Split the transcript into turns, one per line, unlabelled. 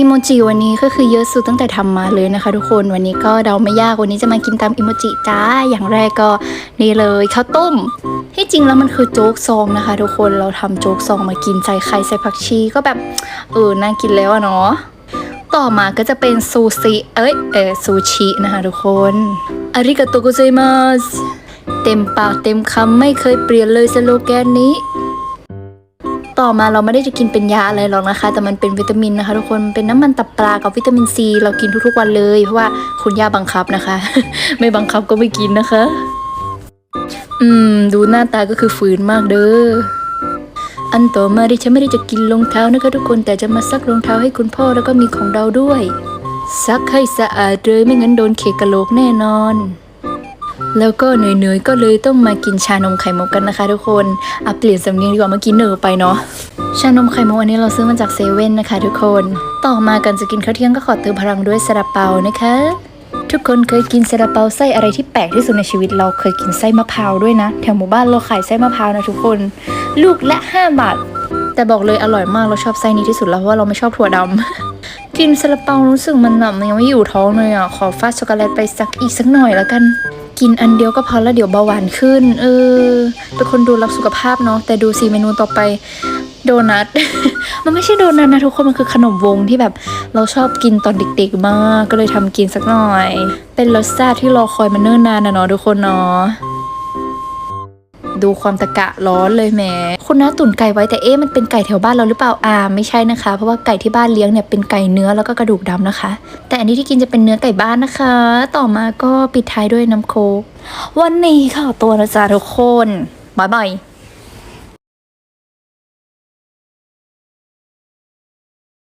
อิโมจิวันนี้ก็คือเยอะสุดตั้งแต่ทำมาเลยนะคะทุกคนวันนี้ก็เดาไม่ยากวันนี้จะมากินตามอิโมจิจ้าอย่างแรกก็นี่เลยข้าวต้มที่จริงแล้วมันคือโจ๊กซองนะคะ ทุกคนเราทำโจ๊กซองมากินใส่ไข่ใส่ผักชีก็แบบเออน่ากินแล้วอะเนาะต่อมาก็จะเป็นซูชิเอ้ยเออซูชินะคะทุกคนอาริกาโตโกเซมัสเต็มปากเต็มคำไม่เคยเปลี่ยนเลยสโลแกนนี้ ต่อมาเราไม่ได้จะกินเป็นยาอะไรหรอกนะคะ แต่มันเป็นวิตามินนะคะทุกคนเป็นน้ำมันตับปลากับวิตามินซีเรากินทุกๆวันเลย เพราะว่าคุณย่าบังคับนะคะ ไม่บังคับก็ไม่กินนะคะ อืม ดูหน้าตาก็คือฝืนมากเด้ออันต่อมาดิฉันไม่ได้จะกินรองเท้านะคะทุกคนแต่จะมาซักรองเท้าให้คุณพ่อแล้วก็มีของเราด้วย ซักให้สะอาดเลยไม่งั้นโดนเคกะโหลกแน่นอน แล้วก็เนยๆก็เลยต้องมากินชานมไข่มุกกันนะคะทุกคนอะเปลี่ยนสำเนียงดีกว่าเมื่อกี้เนอไปเนาะชานมไข่มุกอันนี้เราซื้อมาจากเซเว่นนะคะทุกคน ต่อมากันจะกินข้าวเที่ยงก็ขอเติมพลังด้วยซาลาเปานะคะ ทุกคนเคยกินซาลาเปาไส้อะไรที่แปลกที่สุดในชีวิตเราเคยกินไส้มะพร้าวด้วยนะ แถวหมู่บ้านเราขายไส้มะพร้าวนะทุกคน ลูกละ 5 บาทแต่บอกเลยอร่อยมากเราชอบไส้นี้ที่สุดแล้วเพราะว่าเราไม่ชอบถั่วดำ กินซาลาเปารู้สึกมันแบบยังไม่อยู่ท้องเลยอะ ขอฟาดช็อกโกแลตไปสักอีกสักหน่อยแล้วกัน กินอันเดียวก็พอแล้วเดี๋ยวเบาหวานขึ้น เออ เป็นคนดูรักสุขภาพเนาะ แต่ดูสิเมนูต่อไปโดนัท มันไม่ใช่โดนัทนะทุกคน มันคือขนมวงที่แบบเราชอบกินตอนเด็กๆมาก ก็เลยทำกินสักหน่อย เป็นรสชาติที่รอคอยมาเนิ่นนานนะเนาะทุกคนเนาะ ดูความตะกะร้อนเลยแหมคุณน้าตุ่นไก่ไว้แต่เอ๊ะมันเป็นไก่แถวบ้านเราหรือเปล่าอ่าไม่ใช่นะคะ เพราะว่าไก่ที่บ้านเลี้ยงเนี่ยเป็นไก่เนื้อแล้วก็กระดูกดำนะคะ แต่อันนี้ที่กินจะเป็นเนื้อไก่บ้านนะคะ ต่อมาก็ปิดท้ายด้วยน้ำโคกวันนี้ค่ะตัวนะจ๊ะทุกคนบายบาย